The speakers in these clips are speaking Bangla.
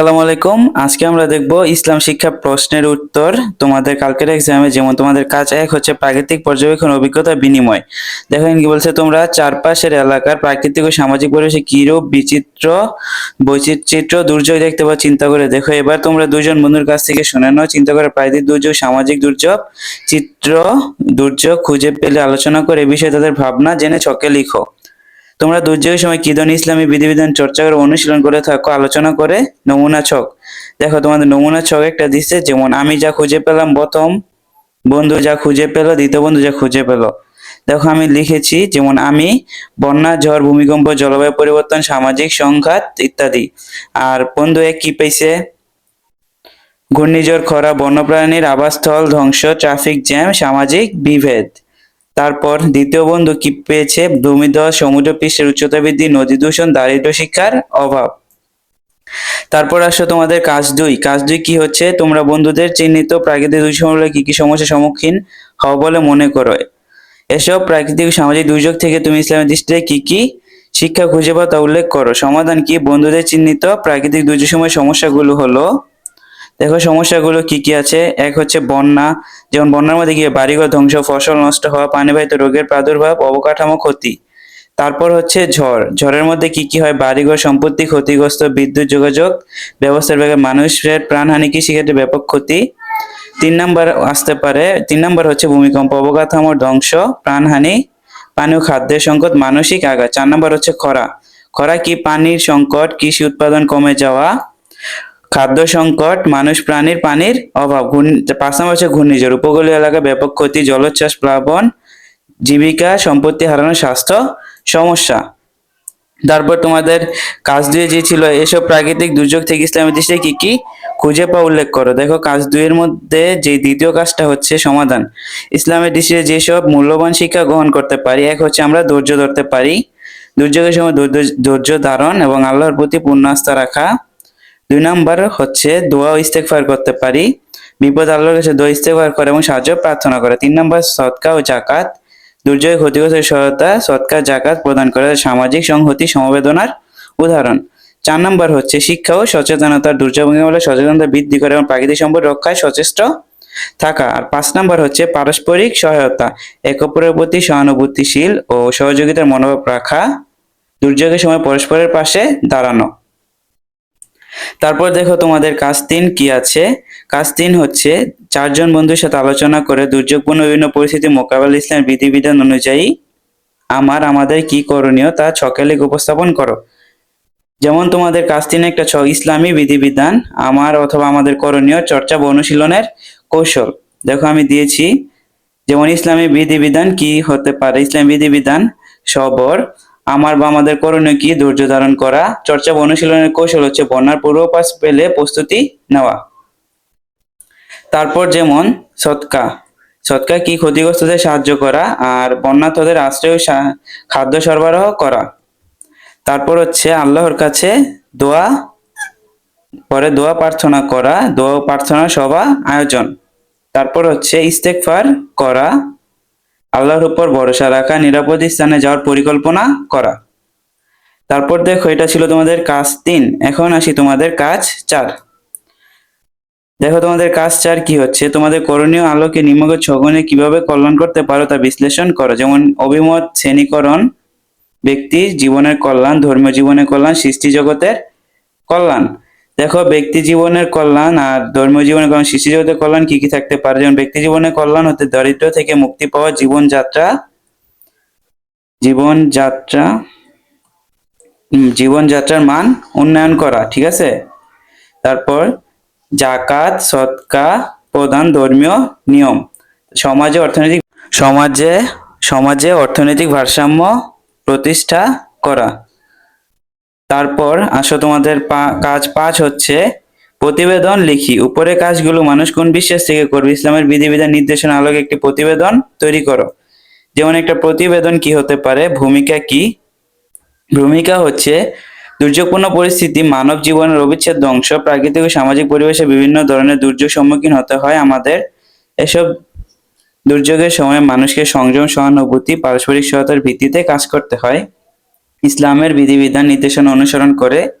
আসসালামু আলাইকুম। আজকে আমরা দেখব ইসলাম শিক্ষা প্রশ্নের উত্তর। তোমাদের কালকের এক্সামে যেমন তোমাদের কাজ এক হচ্ছে প্রাকৃতিক পর্যবেক্ষণ অভিজ্ঞতা বিনিময়। দেখেন কি বলছে, তোমরা চারপাশের এলাকার প্রাকৃতিক ও সামাজিক পরিবেশে কিরূপ বিচিত্র বৈচিত্র্য দুর্যোগ দেখতে পাও চিন্তা করে। দেখো, এবার তোমরা দুজন বন্ধুর কাছ থেকে শুনে নাও। চিন্তা করে প্রাকৃতিক দুর্যোগ, সামাজিক দুর্যোগ, চিত্র দুর্যোগ খুঁজে পেলে আলোচনা করে বিষয়ে তাদের ভাবনা জেনে ছকে লিখো। তোমরা দুর্যোগের সময় কি ধরনের ইসলামী বিধিবিধান চর্চা করে, অনুশীলন করে থাকো, আলোচনা করে নমুনা ছক। দেখো, তোমাদের নমুনা ছক একটা দিচ্ছে, যেমন, আমি যা খুঁজে পেলাম, প্রথম বন্ধু যা খুঁজে পেল, দ্বিতীয় বন্ধু যা খুঁজে পেল। দেখো, আমি লিখেছি, যেমন, আমি বন্যা, ঝড়, ভূমিকম্প, জলবায়ু পরিবর্তন, সামাজিক সংঘাত, ইত্যাদি। আর বন্ধু এক কি পেয়েছে? ঘূর্ণিঝড়, খরা, বন্যপ্রাণীর আবাসস্থল, ধ্বংস, ট্রাফিক জ্যাম, সামাজিক বিভেদ। তারপর দ্বিতীয় বন্ধু কি পেয়েছে? ভূমিধস সমুদ্র পৃষ্ঠের উচ্চতা বৃদ্ধি, নদী দূষণ, দারিদ্র শিক্ষার অভাব। তারপর আসো তোমাদের কাজ দুই। কাজ দুই কি হচ্ছে? তোমরা বন্ধুদের চিহ্নিত প্রাকৃতিক দুর্যোগ হলে কি কি সমস্যার সম্মুখীন হও বলে মনে করো। এসব প্রাকৃতিক সামাজিক দুর্যোগ থেকে তুমি ইসলামের দৃষ্টিতে কি কি শিক্ষা খুঁজে পাও তা উল্লেখ করো। সমাধান কি? বন্ধুদের চিহ্নিত প্রাকৃতিক দুর্যোগ সময় সমস্যাগুলো হলো দেখো, সমস্যাগুলো কি কি আছে? এক হচ্ছে বন্যা। যেমন বন্যার মধ্যে গিয়ে বাড়িঘর ধ্বংস, ফসল নষ্ট হওয়া পানিবাহিত রোগের প্রাদুর্ভাব, অবকাঠামো ক্ষতি। তারপর হচ্ছে ঝড়। ঝড়ের মধ্যে কি কি হয়? বাড়িঘর সম্পত্তি ক্ষতিগ্রস্ত, বিদ্যুৎ যোগাযোগ ব্যবস্থার ব্যাগে মানুষের প্রাণহানি কি সেক্ষেত্রে ব্যাপক ক্ষতি। তিন নাম্বার আসতে পারে, তিন নাম্বার হচ্ছে ভূমিকম্প অবকাঠামোর ধ্বংস, প্রাণহানি, পানি ও খাদ্যের সংকট, মানসিক আঘাত। চার নাম্বার হচ্ছে খরা। খরা কি পানির সংকট, কৃষি উৎপাদন কমে যাওয়া খাদ্য সংকট, মানুষ প্রাণীর পানির অভাব পাঁচ নম্বর হচ্ছে ঘূর্ণিঝড়, উপকূলীয় এলাকায় ব্যাপক ক্ষতি, জলোচ্ছ্বাস, প্লাবন, জীবিকা সম্পত্তি হারানো স্বাস্থ্য সমস্যা। তারপর তোমাদের কাজ দুয়ে যে ছিল, এসব প্রাকৃতিক দুর্যোগ থেকে ইসলামের দৃষ্টিতে কি কি খুঁজে পাওয়া উল্লেখ করো? দেখো, কাজ দুইয়ের মধ্যে যে দ্বিতীয় কাজটা হচ্ছে সমাধান। ইসলামের দৃষ্টিতে যেসব মূল্যবান শিক্ষা গ্রহণ করতে পারি, এক হচ্ছে আমরা ধৈর্য ধরতে পারি। দুর্যোগের সময় ধৈর্য ধারণ এবং আল্লাহর প্রতি পূর্ণ আস্থা রাখা। দুই নাম্বার হচ্ছে দোয়া ও ইস্তেগফার করতে পারি। বিপদ আল্লাহর কাছে দোয়া ইস্তেগফার করে এবং সাহায্য প্রার্থনা করে। তিন নাম্বার সৎকা ও জাকাত দুর্যোগ ক্ষতিগ্রস্ত সহায়তা সৎকা জাকাত প্রদান করে সামাজিক সংহতি, সমবেদনার উদাহরণ। চার নম্বর হচ্ছে শিক্ষা ও সচেতনতার দুর্যোগ সচেতনতা বৃদ্ধি করে এবং প্রাকৃতিক সম্পদ রক্ষায় সচেষ্ট থাকা। আর পাঁচ নাম্বার হচ্ছে পারস্পরিক সহায়তা। এক অপরের প্রতি সহানুভূতিশীল ও সহযোগিতার মনোভাব রাখা। দুর্যোগের সময় পরস্পরের পাশে দাঁড়ানো। তারপর দেখো তোমাদের কাজ তিন কি আছে? কাজ তিন হচ্ছে চারজন বন্ধুর সাথে আলোচনা করে দুর্যোগপূর্ণ বিভিন্ন পরিস্থিতি মোকাবেলা ইসলামের বিধিবিধান অনুযায়ী আমার, আমাদের কি করণীয় তা ছকে লিখে উপস্থাপন করো। যেমন তোমাদের কাজ তিনে একটা ছ ইসলামী বিধিবিধান, আমার অথবা আমাদের করণীয় চর্চা বা অনুশীলনের কৌশল। দেখো আমি দিয়েছি, যেমন ইসলামী বিধিবিধান কি হতে পারে? ইসলামী বিধিবিধান সবর আমার বা আমাদের করণীয় কি? ধৈর্য ধারণ করা। চর্চা বা অনুশীলনের কৌশল হচ্ছে বন্যার পূর্বাভাস পেলে প্রস্তুতি নেওয়া। তারপর যেমন সৎকা। সৎকা কি? ক্ষতিগ্রস্তদের সাহায্য করা আর বন্যাতদের আশ্রয় খাদ্য সরবরাহ করা। তারপর হচ্ছে আল্লাহর কাছে দোয়া। পরে দোয়া প্রার্থনা করা। দোয়া প্রার্থনা সভা আয়োজন। তারপর হচ্ছে ইস্তেকফার করা। আল্লাহর উপর ভরসা রাখা, নিরাপদ স্থানে যাওয়ার পরিকল্পনা করা। তারপর দেখো, এটা ছিল তোমাদের কাজ তিন। এখন আসি তোমাদের কাজ চার। দেখো তোমাদের কাজ চার কি হচ্ছে? তোমাদের করণীয় আলোকে নিম্নগত ছগনে কীভাবে কল্যাণ করতে পারো তা বিশ্লেষণ করো। যেমন, অভিমত, শ্রেণীকরণ, ব্যক্তি, জীবনের কল্যাণ ধর্মীয় জীবনের কল্যাণ, সৃষ্টি জগতের কল্যাণ। দেখো, ব্যক্তি জীবনের কল্যাণ আর ধর্মীয় জীবনের কল্যাণ সৃষ্টি জগতের কল্যাণ কি কি থাকতে পারে? যেমন ব্যক্তি জীবনের কল্যাণ হতে দরিদ্র থেকে মুক্তি পাওয়া জীবনযাত্রা। জীবনযাত্রা জীবনযাত্রার মান উন্নয়ন করা, ঠিক আছে? তারপর জাকাত সৎকা প্রধান ধর্মীয় নিয়ম। সমাজে অর্থনৈতিক, সমাজে সমাজে অর্থনৈতিক ভারসাম্য প্রতিষ্ঠা করা। তারপর আসো তোমাদের কাজ পাঁচ হচ্ছে প্রতিবেদন লিখি। উপরে কাজগুলো মানুষ কোন বিশ্বাস থেকে করবে? ইসলামের বিধিবিধান, নির্দেশনা, আলোকে একটি প্রতিবেদন তৈরি করো। যেমন একটা প্রতিবেদন কি হতে পারে? ভূমিকা কি? ভূমিকা হচ্ছে দুর্যোগপূর্ণ পরিস্থিতি, মানব জীবনের অবিচ্ছেদ ধ্বংস প্রাকৃতিক ও সামাজিক পরিবেশে বিভিন্ন ধরনের দুর্যোগ সম্মুখীন হতে হয়। আমাদের এসব দুর্যোগের সময় মানুষকে সংযম, সহানুভূতি, পারস্পরিক সহায়তার ভিত্তিতে কাজ করতে হয়। ইসলামের বিধিবিধান নির্দেশনা অনুসরণ করে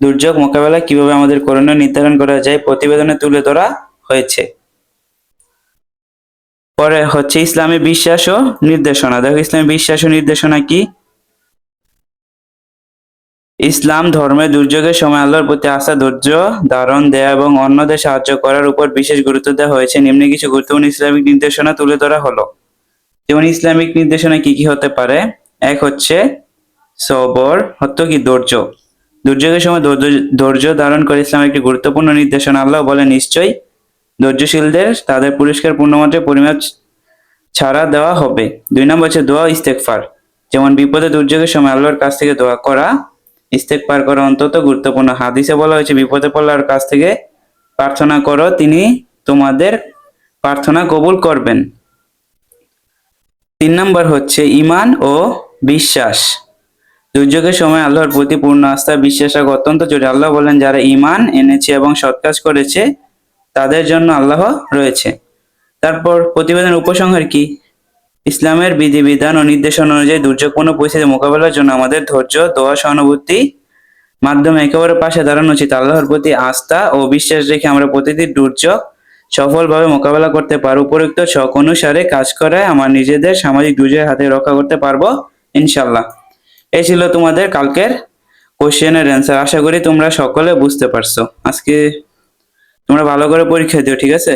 দুর্যোগ মোকাবেলায় কীভাবে আমাদের করণীয় নির্ধারণ করা যায় প্রতিবেদনে তুলে ধরা হয়েছে। পরে হচ্ছে ইসলামী বিশ্বাস ও নির্দেশনা। দেখো, ইসলামী বিশ্বাস ও নির্দেশনা কি? ইসলাম ধর্মে দুর্যোগের সময় আল্লাহর প্রতি আস্থা, ধৈর্য ধারণ, দেয়া এবং অন্যদের সাহায্য করার উপর বিশেষ গুরুত্ব দেওয়া হয়েছে। নিম্নে কিছু গুরুত্বপূর্ণ ইসলামিক নির্দেশনা তুলে ধরা হলো। যেমন ইসলামিক নির্দেশনা কি কি হতে পারে? এক হচ্ছে সবর হত্য কি ধৈর্য? দুর্যোগের সময় ধৈর্য ধারণ করে ইসলাম একটি গুরুত্বপূর্ণ নির্দেশনা আল্লাহ বলে নিশ্চয়ই ধৈর্যশীলদের তাদের পুরস্কার পূর্ণমাত্রায় পরিমাপ ছাড়া দেওয়া হবে। দুই নম্বর হচ্ছে দোয়া ইস্তেকফার যেমন বিপদে দুর্যোগের সময় আল্লাহর কাছ থেকে দোয়া করা ইস্তেকফার করা অন্তত গুরুত্বপূর্ণ। হাদিসে বলা হয়েছে, বিপদে পড়লে আল্লাহর কাছ থেকে প্রার্থনা করো, তিনি তোমাদের প্রার্থনা কবুল করবেন। তিন নম্বর হচ্ছে ইমান ও বিশ্বাস। দুর্যোগের সময় আল্লাহর প্রতি পূর্ণ আস্থা, বিশ্বাস রাখা অত্যন্ত জরুরি। আল্লাহ বলেন, যারা ইমান এনেছে এবং সৎ কাজ করেছে, তাদের জন্য আল্লাহ রয়েছে। তারপর প্রতিবেদন উপসংহার কি? ইসলামের বিধিবিধান ও নির্দেশনা অনুযায়ী দুর্যোগপূর্ণ পরিস্থিতি মোকাবেলার জন্য আমাদের ধৈর্য, দোয়া, সহানুভূতি মাধ্যমে একেবারে পাশে দাঁড়ানো উচিত। আল্লাহর প্রতি আস্থা ও বিশ্বাস রেখে আমরা প্রতিটি দুর্যোগ সফলভাবে মোকাবেলা করতে পারব। উপরোক্ত শখ অনুসারে কাজ করায় আমার নিজেদের সামাজিক দুর্যোগের হাতে রক্ষা করতে পারব ইনশাল্লাহ এই ছিল তোমাদের কালকের কোশ্চেনের অ্যান্সার আশা করি তোমরা সকলে বুঝতে পারছ। আজকে তোমরা ভালো করে পরীক্ষা দিও, ঠিক আছে?